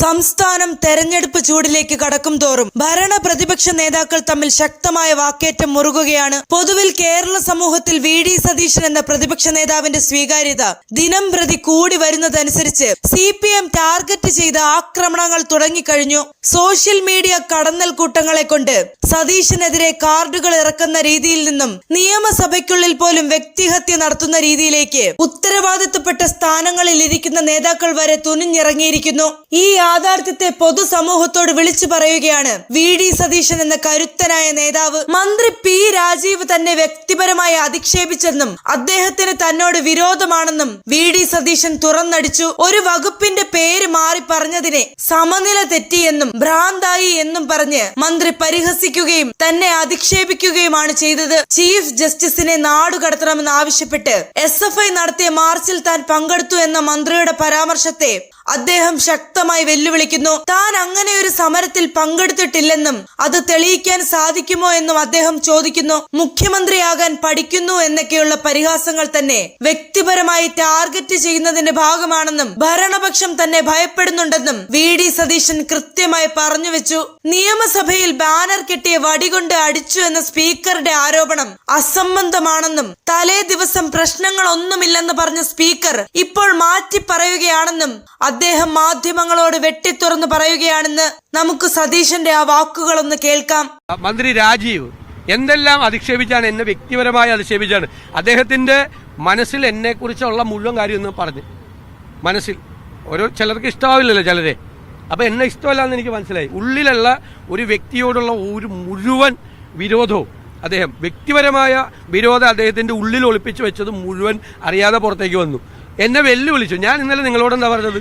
സംസ്ഥാനം തെരഞ്ഞെടുപ്പ് ചൂടിലേക്ക് കടക്കും തോറും ഭരണ പ്രതിപക്ഷ നേതാക്കൾ തമ്മിൽ ശക്തമായ വാക്കേറ്റം മുറുകുകയാണ്. പൊതുവിൽ കേരള സമൂഹത്തിൽ വി ഡി സതീശൻ എന്ന പ്രതിപക്ഷ നേതാവിന്റെ സ്വീകാര്യത ദിനം പ്രതി കൂടി വരുന്നതനുസരിച്ച് സി പി എം ടാർഗറ്റ് ചെയ്ത ആക്രമണങ്ങൾ തുടങ്ങിക്കഴിഞ്ഞു. സോഷ്യൽ മീഡിയ കടന്നൽ കൂട്ടങ്ങളെ കൊണ്ട് സതീശനെതിരെ കാർഡുകൾ ഇറക്കുന്ന രീതിയിൽ നിന്നും നിയമസഭയ്ക്കുള്ളിൽ പോലും വ്യക്തിഹത്യ നടത്തുന്ന രീതിയിലേക്ക് ഉത്തരവാദിത്തപ്പെട്ട സ്ഥാനങ്ങളിൽ ഇരിക്കുന്ന നേതാക്കൾ വരെ തുനിഞ്ഞിറങ്ങിയിരിക്കുന്നു. ഈ യാഥാർത്ഥ്യത്തെ പൊതുസമൂഹത്തോട് വിളിച്ചു പറയുകയാണ് വി ഡി സതീശൻ എന്ന കരുത്തനായ നേതാവ്. മന്ത്രി പി രാജീവ് തന്നെ വ്യക്തിപരമായി അധിക്ഷേപിച്ചെന്നും അദ്ദേഹത്തിന് തന്നോട് വിരോധമാണെന്നും വി ഡി സതീശൻ തുറന്നടിച്ചു. ഒരു വകുപ്പിന്റെ പേര് മാറി പറഞ്ഞതിനെ സമനില തെറ്റിയെന്നും ഭ്രാന്തായി എന്നും പറഞ്ഞ് മന്ത്രി പരിഹസിക്കുകയും തന്നെ അധിക്ഷേപിക്കുകയുമാണ് ചെയ്തത്. ചീഫ് ജസ്റ്റിസിനെ നാടുകടത്തണമെന്ന് ആവശ്യപ്പെട്ട് എസ് നടത്തിയ മാർച്ചിൽ താൻ പങ്കെടുത്തു എന്ന മന്ത്രിയുടെ പരാമർശത്തെ അദ്ദേഹം ശക്തമായി വെല്ലുവിളിക്കുന്നു. താൻ അങ്ങനെ ഒരു സമരത്തിൽ പങ്കെടുത്തിട്ടില്ലെന്നും അത് തെളിയിക്കാൻ സാധിക്കുമോ എന്നും അദ്ദേഹം ചോദിക്കുന്നു. മുഖ്യമന്ത്രിയാകാൻ പഠിക്കുന്നു എന്നൊക്കെയുള്ള പരിഹാസങ്ങൾ തന്നെ വ്യക്തിപരമായി ടാർഗറ്റ് ചെയ്യുന്നതിന്റെ ഭാഗമാണെന്നും ഭരണപക്ഷം തന്നെ ഭയപ്പെടുന്നുണ്ടെന്നും വി. ഡി. സതീശൻ കൃത്യമായി പറഞ്ഞു വെച്ചു. നിയമസഭയിൽ ബാനർ കെട്ടിയ വടികൊണ്ട് അടിച്ചു എന്ന സ്പീക്കറുടെ ആരോപണം അസംബന്ധമാണെന്നും തലേ ദിവസം പ്രശ്നങ്ങളൊന്നുമില്ലെന്ന് പറഞ്ഞ സ്പീക്കർ ഇപ്പോൾ മാറ്റി പറയുകയാണെന്നും അദ്ദേഹം മാധ്യമങ്ങളോട് വെട്ടിത്തുറന്ന് പറയുകയാണെന്ന് നമുക്ക് സതീശന്റെ ആ വാക്കുകളൊന്ന് കേൾക്കാം. മന്ത്രി രാജീവ് എന്തെല്ലാം അധിക്ഷേപിച്ചാണ് എന്നെ വ്യക്തിപരമായി അധിക്ഷേപിച്ചാണ്? അദ്ദേഹത്തിന്റെ മനസ്സിൽ എന്നെ കുറിച്ചുള്ള മുഴുവൻ കാര്യമൊന്നും പറഞ്ഞു. മനസ്സിൽ. ഓരോ ചിലർക്ക് ഇഷ്ടമാവില്ലല്ലോ ചിലരെ. അപ്പൊ എന്നെ ഇഷ്ടമല്ല എന്ന് എനിക്ക് മനസ്സിലായി. ഉള്ളിലുള്ള ഒരു വ്യക്തിയോടുള്ള ഒരു മുഴുവൻ വിരോധവും അദ്ദേഹം വ്യക്തിപരമായ വിരോധം അദ്ദേഹത്തിന്റെ ഉള്ളിൽ ഒളിപ്പിച്ചു വെച്ചത് മുഴുവൻ അറിയാതെ പുറത്തേക്ക് വന്നു. എന്നെ വെല്ലുവിളിച്ചു. ഞാൻ ഇന്നലെ നിങ്ങളോട് എന്താ പറഞ്ഞത്?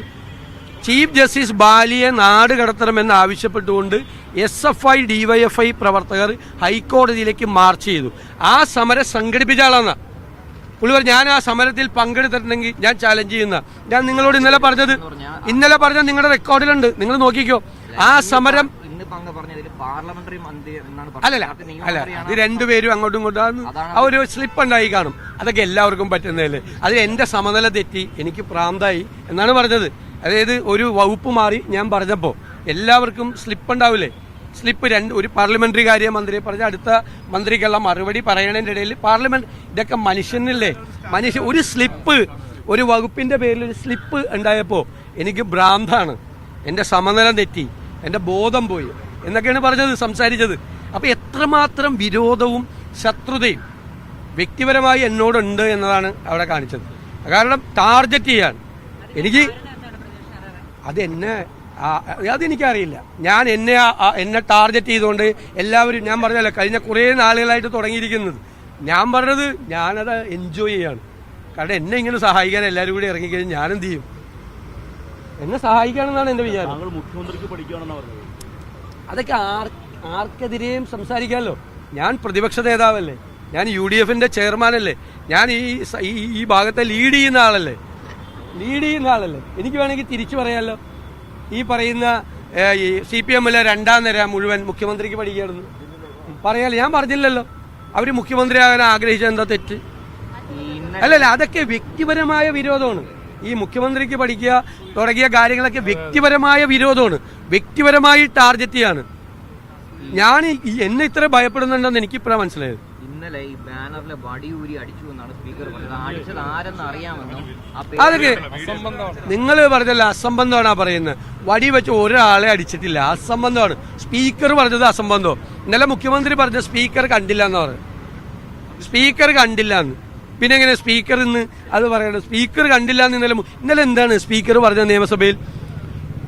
ചീഫ് ജസ്റ്റിസ് ബാലിയെ നാട് കടത്തണമെന്ന് ആവശ്യപ്പെട്ടുകൊണ്ട് എസ് എഫ് ഐ ഡിവൈഎഫ്ഐ പ്രവർത്തകർ ഹൈക്കോടതിയിലേക്ക് മാർച്ച് ചെയ്തു. ആ സമരം സംഘടിപ്പിച്ച ആളാണ് പുള്ളി ഞാൻ ആ സമരത്തിൽ പങ്കെടുത്തിട്ടുണ്ടെങ്കിൽ ഞാൻ ചാലഞ്ച് ചെയ്യുന്ന. ഞാൻ നിങ്ങളോട് ഇന്നലെ പറഞ്ഞത് ഇന്നലെ പറഞ്ഞത് നിങ്ങളുടെ റെക്കോർഡിലുണ്ട് നിങ്ങൾ നോക്കിക്കോ. ആ സമരം അല്ലല്ല. അല്ല ഇത് രണ്ടുപേരും അങ്ങോട്ടും ഇങ്ങോട്ടും ആ- ആ ഒരു സ്ലിപ്പ് ഉണ്ടായി കാണും. അതൊക്കെ എല്ലാവർക്കും പറ്റുന്നതല്ലേ. അത് എന്റെ സമനില തെറ്റി എനിക്ക് പ്രാന്തായി എന്നാണ് പറഞ്ഞത്. അതായത് ഒരു വകുപ്പ് മാറി ഞാൻ പറഞ്ഞപ്പോൾ എല്ലാവർക്കും സ്ലിപ്പ് ഉണ്ടാവില്ലേ? സ്ലിപ്പ് രണ്ട് ഒരു പാർലമെന്ററി കാര്യ മന്ത്രിയെ പറഞ്ഞ അടുത്ത മന്ത്രിക്കുള്ള മറുപടി പറയണതിന്റെ ഇടയിൽ പാർലമെന്റ് ഇതൊക്കെ മനുഷ്യനില്ലേ? മനുഷ്യ ഒരു സ്ലിപ്പ് ഒരു വകുപ്പിന്റെ പേരിൽ ഒരു സ്ലിപ്പ് ഉണ്ടായപ്പോൾ എനിക്ക് ഭ്രാന്താണ്. എന്റെ സമനില തെറ്റി എന്റെ ബോധം പോയി എന്നൊക്കെയാണ് പറഞ്ഞത് സംസാരിച്ചത്. അപ്പോൾ എത്രമാത്രം വിരോധവും ശത്രുതയും വ്യക്തിപരമായി എന്നോടുണ്ട് എന്നതാണ് അവിടെ കാണിച്ചത്. കാരണം ടാർഗറ്റ് ചെയ്യാൻ എനിക്ക് അത് എന്നെ അതെനിക്കറിയില്ല. ഞാൻ എന്നെ എന്നെ ടാർഗറ്റ് ചെയ്തുകൊണ്ട് എല്ലാവരും ഞാൻ പറഞ്ഞല്ലോ കഴിഞ്ഞ കുറേ നാളുകളായിട്ട് തുടങ്ങിയിരിക്കുന്നത്. ഞാൻ പറഞ്ഞത് ഞാനത് എൻജോയ് ചെയ്യാണ്. കാരണം എന്നെ ഇങ്ങനെ സഹായിക്കാൻ എല്ലാവരും കൂടി ഇറങ്ങിക്കഴിഞ്ഞാൽ ഞാനെന്ത് ചെയ്യും? എന്നെ സഹായിക്കാണെന്നാണ് എന്റെ വിചാരം. അതൊക്കെ ആർ ആർക്കെതിരെയും സംസാരിക്കാമല്ലോ. ഞാൻ പ്രതിപക്ഷ നേതാവല്ലേ. ഞാൻ യു ഡി എഫിന്റെ ചെയർമാനല്ലേ. ഞാൻ ഈ ഈ ഭാഗത്തെ ലീഡ് ചെയ്യുന്ന ആളല്ലേ. ലീഡ് ചെയ്യുന്ന ആളല്ലേ? എനിക്ക് വേണമെങ്കിൽ തിരിച്ചു പറയാമല്ലോ ഈ പറയുന്ന ഈ സി പി എമ്മിലെ രണ്ടാം നിര മുഴുവൻ മുഖ്യമന്ത്രിക്ക് പഠിക്കുകയാണെന്ന് പറയാലോ ഞാൻ പറഞ്ഞില്ലല്ലോ. അവർ മുഖ്യമന്ത്രിയാകാൻ ആഗ്രഹിച്ച എന്താ തെറ്റ്? അല്ലല്ല അതൊക്കെ വ്യക്തിപരമായ വിരോധമാണ്. ഈ മുഖ്യമന്ത്രിക്ക് പഠിക്കുക തുടങ്ങിയ കാര്യങ്ങളൊക്കെ വ്യക്തിപരമായ വിരോധമാണ്. വ്യക്തിപരമായി ടാർഗറ്റ് ചെയ്യാണ്. ഞാൻ എന്നെ ഇത്ര ഭയപ്പെടുന്നുണ്ടെന്ന് എനിക്കിപ്പോഴാണ് മനസ്സിലായത്. ഇന്നലെ ഈ ബാനറിലെ വടി ഊരി അടിച്ചു എന്നാണ് സ്പീക്കർ പറഞ്ഞത്. അടിച്ചത് ആരെന്ന് അറിയാമെന്നും അതൊക്കെ നിങ്ങൾ പറഞ്ഞല്ല അസംബന്ധമാണ് പറയുന്നത്. വടി വെച്ച് ഒരാളെ അടിച്ചിട്ടില്ല. അസംബന്ധമാണ്. സ്പീക്കർ പറഞ്ഞത് അസംബന്ധം ഇന്നലെ മുഖ്യമന്ത്രി പറഞ്ഞ സ്പീക്കർ കണ്ടില്ല എന്ന് പറഞ്ഞു. സ്പീക്കർ കണ്ടില്ല എന്ന്. പിന്നെ എങ്ങനെ സ്പീക്കർ ഇന്ന് അത് പറയണം? സ്പീക്കർ കണ്ടില്ല എന്ന് ഇന്നലെ ഇന്നലെ എന്താണ് സ്പീക്കർ പറഞ്ഞ നിയമസഭയിൽ?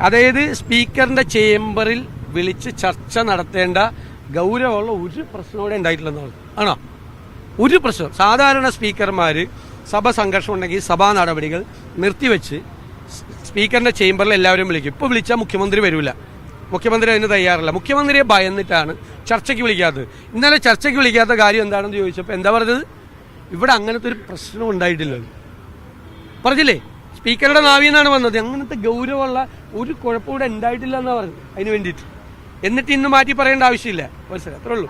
അതായത് സ്പീക്കറിന്റെ ചേംബറിൽ വിളിച്ച് ചർച്ച നടത്തേണ്ട ഗൗരവമുള്ള ഒരു പ്രശ്നം ഇവിടെ ഉണ്ടായിട്ടില്ലെന്ന് പറഞ്ഞു. ആണോ? ഒരു പ്രശ്നം. സാധാരണ സ്പീക്കർമാർ സഭ സംഘർഷം ഉണ്ടെങ്കിൽ സഭാ നടപടികൾ നിർത്തിവെച്ച് സ്പീക്കറിന്റെ ചേംബറിൽ എല്ലാവരും വിളിക്കും. ഇപ്പോൾ വിളിച്ചാൽ മുഖ്യമന്ത്രി വരില്ല മുഖ്യമന്ത്രി അതിന് തയ്യാറല്ല. മുഖ്യമന്ത്രിയെ ഭയന്നിട്ടാണ് ചർച്ചയ്ക്ക് വിളിക്കാത്തത്. ഇന്നലെ ചർച്ചയ്ക്ക് വിളിക്കാത്ത കാര്യം എന്താണെന്ന് ചോദിച്ചപ്പോൾ എന്താ പറഞ്ഞത്? ഇവിടെ അങ്ങനത്തെ ഒരു പ്രശ്നം ഉണ്ടായിട്ടില്ലല്ലോ പറഞ്ഞില്ലേ? സ്പീക്കറുടെ നാവിൽ നിന്നാണ് വന്നത്. അങ്ങനത്തെ ഗൗരവമുള്ള ഒരു കുഴപ്പം ഇവിടെ ഉണ്ടായിട്ടില്ല എന്നാണ് പറഞ്ഞത്. അതിന് വേണ്ടിയിട്ട്. എന്നിട്ട് ഇന്ന് മാറ്റി പറയേണ്ട ആവശ്യമില്ല. മനസ്സിലായി അത്രേ ഉള്ളൂ.